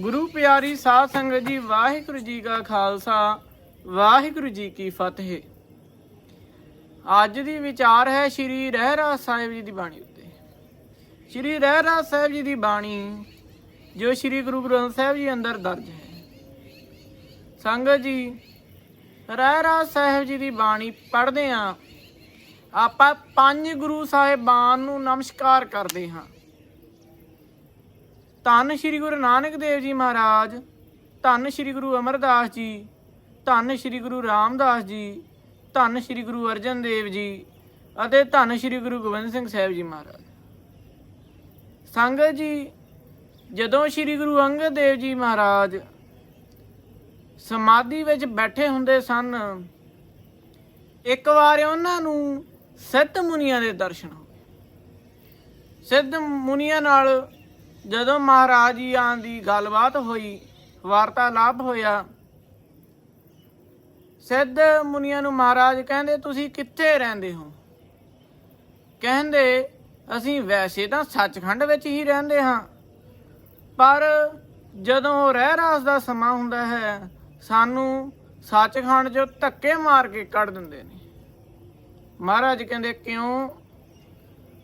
ਗੁਰੂ ਪਿਆਰੀ ਸਾਧ ਸੰਗਤ ਜੀ, ਵਾਹਿਗੁਰੂ ਜੀ ਕਾ ਖਾਲਸਾ, ਵਾਹਿਗੁਰੂ ਜੀ ਕੀ ਫਤਿਹ। ਅੱਜ ਦੀ ਵਿਚਾਰ ਹੈ ਸ਼੍ਰੀ ਰਹਿਰਾ ਸਾਹਿਬ ਜੀ ਦੀ ਬਾਣੀ ਉੱਤੇ। ਸ਼੍ਰੀ ਰਹਿਰਾ ਸਾਹਿਬ ਜੀ ਦੀ ਬਾਣੀ, ਜੋ ਸ਼੍ਰੀ ਗੁਰੂ ਗ੍ਰੰਥ ਸਾਹਿਬ ਜੀ ਅੰਦਰ ਦਰਜ ਹੈ। ਸੰਗਤ ਜੀ ਰਹਿਰਾ ਸਾਹਿਬ ਜੀ ਦੀ ਬਾਣੀ ਪੜ੍ਹਦੇ ਹਾਂ। ਆਪਾਂ ਪੰਜ ਗੁਰੂ ਸਾਹਿਬਾਨ ਨੂੰ ਨਮਸਕਾਰ ਕਰਦੇ ਹਾਂ। ਧੰਨ ਸ਼੍ਰੀ ਗੁਰੂ ਨਾਨਕ ਦੇਵ ਜੀ ਮਹਾਰਾਜ, ਧੰਨ ਸ਼੍ਰੀ ਗੁਰੂ ਅਮਰਦਾਸ ਜੀ, ਧੰਨ ਸ਼੍ਰੀ ਗੁਰੂ ਰਾਮਦਾਸ ਜੀ, ਧੰਨ ਸ਼੍ਰੀ ਗੁਰੂ ਅਰਜਨ ਦੇਵ ਜੀ ਅਤੇ ਧੰਨ ਸ਼੍ਰੀ ਗੁਰੂ ਗੋਬਿੰਦ ਸਿੰਘ ਸਾਹਿਬ ਜੀ ਮਹਾਰਾਜ। ਸੰਗਤ ਜੀ, ਜਦੋਂ ਸ਼੍ਰੀ ਗੁਰੂ ਅੰਗਦ ਦੇਵ ਜੀ ਮਹਾਰਾਜ ਸਮਾਧੀ ਵਿੱਚ ਬੈਠੇ ਹੁੰਦੇ ਸਨ, ਇੱਕ ਵਾਰ ਉਹਨਾਂ ਨੂੰ ਸਿੱਧ ਮੁਨੀਆਂ ਦੇ ਦਰਸ਼ਨ ਹੋਏ ਸਿੱਧ ਮੁਨੀਆਂ ਨਾਲ ਜਦੋਂ ਮਹਾਰਾਜ ਜੀ ਆਂ ਦੀ ਗੱਲਬਾਤ ਹੋਈ, ਵਾਰਤਾਲਾਪ ਹੋਇਆ, ਸਿੱਧ ਮੁਨੀਆਂ ਨੂੰ ਮਹਾਰਾਜ ਕਹਿੰਦੇ, ਤੁਸੀਂ ਕਿੱਥੇ ਰਹਿੰਦੇ ਹੋ? ਕਹਿੰਦੇ, ਅਸੀਂ ਵੈਸੇ ਤਾਂ ਸੱਚਖੰਡ ਵਿੱਚ ਹੀ ਰਹਿੰਦੇ ਹਾਂ, ਪਰ ਜਦੋਂ ਰਹਿ ਰਾਸ ਦਾ ਸਮਾਂ ਹੁੰਦਾ ਹੈ, ਸਾਨੂੰ ਸੱਚਖੰਡ 'ਚੋਂ ਧੱਕੇ ਮਾਰ ਕੇ ਕੱਢ ਦਿੰਦੇ ਨੇ। ਮਹਾਰਾਜ ਕਹਿੰਦੇ, ਕਿਉਂ?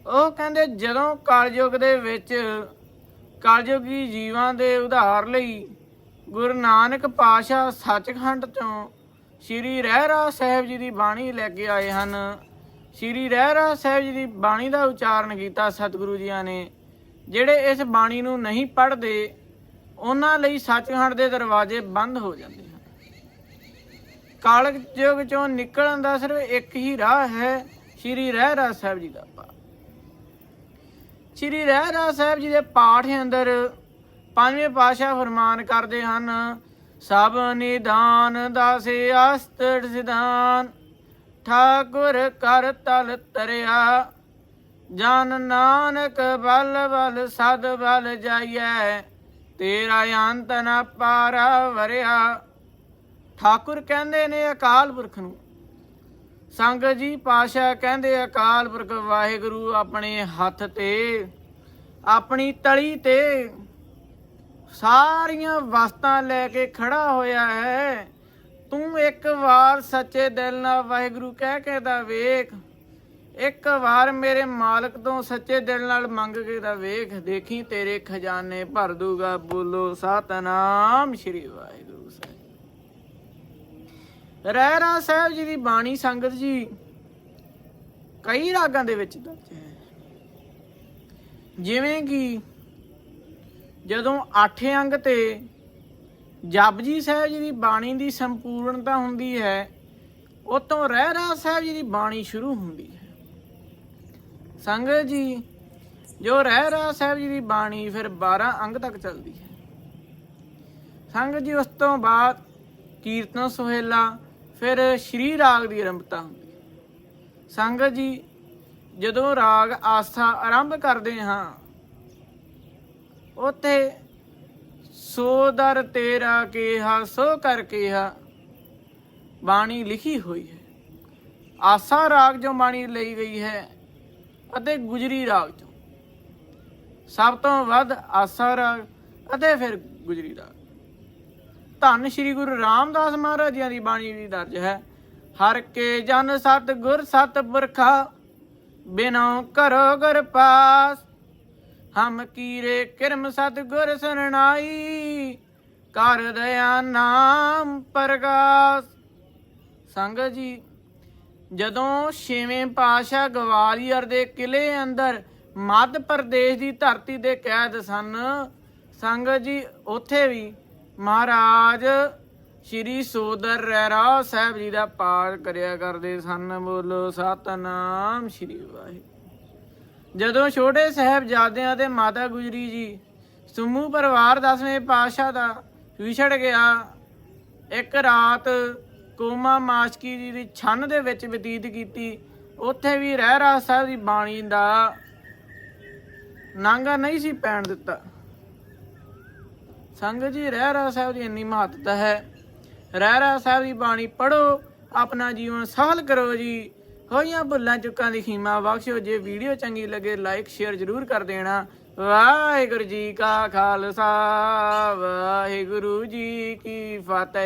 ਉਹ ਕਹਿੰਦੇ, ਜਦੋਂ ਕਲਯੁਗ ਦੇ ਵਿੱਚ ਕਲਯੁਗੀ ਜੀਵਾਂ ਦੇ ਉਧਾਰ ਲਈ ਗੁਰੂ ਨਾਨਕ ਪਾਸ਼ਾ ਸੱਚਖੰਡ ਤੋਂ ਸ਼੍ਰੀ ਰਹਿਰਾ ਸਾਹਿਬ ਜੀ ਦੀ ਬਾਣੀ ਲੈ ਕੇ ਆਏ ਹਨ। ਸ਼੍ਰੀ ਰਹਿਰਾ ਸਾਹਿਬ ਜੀ ਦੀ ਬਾਣੀ ਦਾ ਉਚਾਰਨ ਕੀਤਾ ਸਤਿਗੁਰੂ ਜੀਆਂ ਨੇ, ਜਿਹੜੇ ਇਸ ਬਾਣੀ ਨੂੰ ਨਹੀਂ ਪੜ੍ਹਦੇ, ਉਹਨਾਂ ਲਈ ਸੱਚਖੰਡ ਦੇ ਦਰਵਾਜ਼ੇ ਬੰਦ ਹੋ ਜਾਂਦੇ ਹਨ। ਕਲਯੁਗ ਚੋਂ ਨਿਕਲਣ ਦਾ ਸਿਰਫ ਇੱਕ ਹੀ ਰਾਹ ਹੈ ਸ਼੍ਰੀ ਰਹਿਰਾ ਸਾਹਿਬ ਜੀ ਦਾ ਪਾਠ। ਸ਼੍ਰੀ ਰਹਿਰਾ ਸਾਹਿਬ ਜੀ ਦੇ ਪਾਠ ਅੰਦਰ ਪੰਜਵੇਂ ਪਾਸ਼ਾ ਫਰਮਾਨ ਕਰਦੇ ਹਨ, ਸਭ ਨਿਦਾਨ ਦਾਸੇ ਅਸਤਰ ਸਿਧਾਨ, ਠਾਕੁਰ ਕਰ ਤਲ ਤਰਿਆ, ਜਨ ਨਾਨਕ ਬਲ ਬਲ ਸਦ ਬਲ ਜਾਈਐ, ਤੇਰਾ ਅੰਤ ਨਾ ਪਾਰਾ ਵਰਿਆ। ਠਾਕੁਰ ਕਹਿੰਦੇ ਨੇ ਅਕਾਲ ਪੁਰਖ ਨੂੰ ਸੰਗਤ ਜੀ ਪਾਸ਼ਾ ਕਹਿੰਦੇ ਅਕਾਲ ਪੁਰਖ ਵਾਹਿਗੁਰੂ ਆਪਣੇ ਹੱਥ ਤੇ, ਆਪਣੀ ਤਲੀ ਤੇ ਸਾਰੀਆਂ ਵਸਤਾਂ ਲੈ ਕੇ ਖੜਾ ਹੋਇਆ ਹੈ। ਤੂੰ ਇੱਕ ਵਾਰ ਸੱਚੇ ਦਿਲ ਨਾਲ ਵਾਹਿਗੁਰੂ ਕਹਿ ਕੇ ਦਾ ਵੇਖ। ਇੱਕ ਵਾਰ ਮੇਰੇ ਮਾਲਕ ਤੋਂ ਸੱਚੇ ਦਿਲ ਨਾਲ ਮੰਗ ਕੇ ਦਾ ਵੇਖ। ਦੇਖੀ ਤੇਰੇ ਖਜ਼ਾਨੇ ਭਰ ਦੂਗਾ, ਬੋਲੋ ਸਤਨਾਮ ਸ਼੍ਰੀ ਵਾਹਿਗੁਰੂ। ਰਹਿਰਾ ਸਾਹਿਬ ਜੀ ਦੀ ਬਾਣੀ ਸੰਗਤ ਜੀ, ਕਈ ਰਾਗਾਂ ਦੇ ਵਿੱਚ ਦਰਜ ਹੈ। ਜਿਵੇਂ ਕਿ ਜਦੋਂ 8 ਅੰਗ ਤੇ ਜਪਜੀ ਸਾਹਿਬ ਜੀ ਦੀ ਬਾਣੀ ਦੀ ਸੰਪੂਰਨਤਾ ਹੁੰਦੀ ਹੈ, ਉਤੋਂ ਰਹਿਰਾ ਸਾਹਿਬ ਜੀ ਦੀ ਬਾਣੀ ਸ਼ੁਰੂ ਹੁੰਦੀ ਹੈ। ਸੰਗਤ ਜੀ, ਜੋ ਰਹਿਰਾ ਸਾਹਿਬ ਜੀ ਦੀ ਬਾਣੀ ਫਿਰ 12 ਅੰਗ ਤੱਕ ਚੱਲਦੀ ਹੈ। ਸੰਗਤ ਜੀ, ਉਸ ਤੋਂ ਬਾਅਦ ਕੀਰਤਨ ਸੁਹੇਲਾ ਫਿਰ ਸ਼੍ਰੀ ਰਾਗ ਦੀ ਆਰੰਭਤਾ ਹੁੰਦੀ ਹੈ। ਸੰਗਤ ਜੀ, ਜਦੋਂ ਰਾਗ ਆਸਾ ਆਰੰਭ ਕਰਦੇ ਹਾਂ, ਉਥੇ ਸੋ ਦਰ ਤੇਰਾ ਕਿਹਾ, ਸੋ ਕਰ ਕਿਹਾ, ਬਾਣੀ ਲਿਖੀ ਹੋਈ ਹੈ। ਆਸਾ ਰਾਗ ਜੋ ਬਾਣੀ ਲਈ ਗਈ ਹੈ ਅਤੇ ਗੁਜਰੀ ਰਾਗ ਚੋਂ। ਸਭ ਤੋਂ ਵੱਧ ਆਸਾ ਰਾਗ ਅਤੇ ਫਿਰ ਗੁਜਰੀ ਰਾਗ। ਧੰਨ ਸ਼੍ਰੀ ਗੁਰੂ ਰਾਮਦਾਸ ਮਹਾਰਾਜ ਜੀ ਦੀ ਬਾਣੀ ਵੀ ਦਰਜ ਹੈ। ਹਰ ਕੇ ਜਨ ਸਤ ਗੁਰ ਸਤ ਪੁਰਖਾ, ਬਿਨੋ ਕਰੋ ਗੁਰ ਪਾਸ। ਹਮ ਕੀਰੇ ਕਿਰਮ ਸਤ ਗੁਰ ਸਰਣਾਈ, ਕਰ ਦਇਆ ਨਾਮ ਪ੍ਰਗਾਸ। ਸੰਗਤ ਜੀ, ਜਦੋਂ ਛੇਵੇਂ ਪਾਸ਼ਾ ਗਵਾਲੀਅਰ ਦੇ ਕਿਲੇ ਅੰਦਰ ਮੱਧ ਪ੍ਰਦੇਸ਼ ਦੀ ਧਰਤੀ ਦੇ ਕੈਦ ਸਨ ਸੰਗਤ ਜੀ, ਉੱਥੇ ਵੀ ਮਹਾਰਾਜ, ਸ਼੍ਰੀ ਸੋਦਰ ਰਹਿਰਾ ਸਾਹਿਬ ਜੀ ਦਾ ਪਾਠ ਕਰਿਆ ਕਰਦੇ ਸਨ। ਬੋਲੋ, ਸਤਨਾਮ ਸ਼੍ਰੀ ਵਾਹਿਗੁਰੂ। ਜਦੋਂ ਛੋਟੇ ਸਾਹਿਬਜ਼ਾਦਿਆਂ ਤੇ ਮਾਤਾ ਗੁਜਰੀ ਜੀ ਸਮੂਹ ਪਰਿਵਾਰ ਦਸਵੇਂ ਪਾਤਸ਼ਾਹ ਦਾ ਵਿਛੜ ਗਿਆ, ਇੱਕ ਰਾਤ ਕੋਮਾ ਮਾਸ਼ਕੀ ਜੀ ਦੀ ਛੰਨ ਦੇ ਵਿੱਚ ਬਤੀਤ ਕੀਤੀ। ਉੱਥੇ ਵੀ ਰਹਿਰਾ ਸਾਹਿਬ ਦੀ ਬਾਣੀ ਦਾ ਨਾਂਗਾ ਨਹੀਂ ਸੀ ਪੈਣ ਦਿੱਤਾ। ਸੰਗਤ ਜੀ ਰਹਿਰਾ ਸਾਹਿਬ ਦੀ ਇੰਨੀ ਮਹੱਤਤਾ ਹੈ। ਰਹਿਰਾ ਸਾਹਿਬ ਦੀ ਬਾਣੀ ਪੜੋ ਆਪਣਾ ਜੀਵਨ ਸਹਲ ਕਰੋ ਜੀ। ਹੋਈਆਂ ਭੁੱਲਾਂ, ਚੁੱਕਾਂ ਦੀ ਖੀਮਾ ਬਖਸ਼ੋ ਜੇ ਵੀਡੀਓ ਚੰਗੀ ਲੱਗੇ ਲਾਈਕ ਸ਼ੇਅਰ ਜ਼ਰੂਰ ਕਰ ਦੇਣਾ। ਵਾਹਿਗੁਰੂ ਜੀ ਕਾ ਖਾਲਸਾ, ਵਾਹਿਗੁਰੂ ਜੀ ਕੀ ਫਤਿਹ।